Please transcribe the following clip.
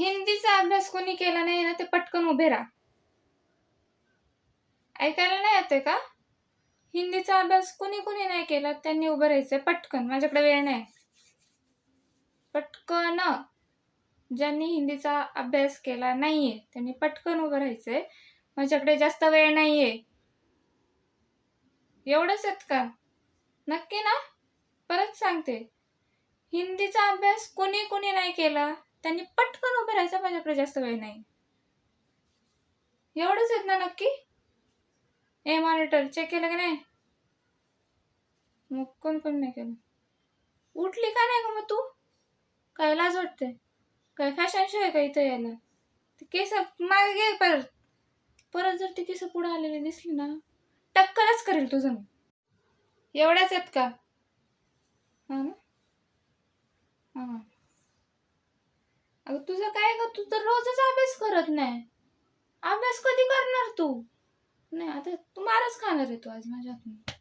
हिंदीचा अभ्यास कोणी केला नाही ना ते पटकन उभे राहा. ऐकायला नाही येते का? हिंदीचा अभ्यास कोणी कोणी नाही केला त्यांनी उभं राहायचं पटकन. माझ्याकडे वेळ नाही. पटकन. ज्यांनी हिंदीचा अभ्यास केला नाहीये त्यांनी पटकन उभं राहायचंय. माझ्याकडे जास्त वेळ नाहीये. एवढंच आहेत का? नक्की ना? परत सांगते. हिंदीचा अभ्यास कोणी कोणी नाही केला. त्यांनी पटकन उभं राहायचं माझ्याकडे जास्त वेळ नाही. एवढंच आहेत ना नक्की? ए मॉनिटर चेक केलं की नाही? मग कोण कोण नाही केलं. उठली का नाही का मग तू? काय लाज वाटते? काय फॅशन शो आहे का इथं यायला? ते केस मागे घे परत. परत जर ती केस पुढे आलेली दिसली ना टक्कलच करेल तुझं मी. एवढ्याच आहेत का? हा ना? अगं तुझं काय ग? तू तर रोजच अभ्यास करत नाही. अभ्यास कधी करणार तू? नाही आता तू मारच खाणार आहे तू आज माझ्या हातून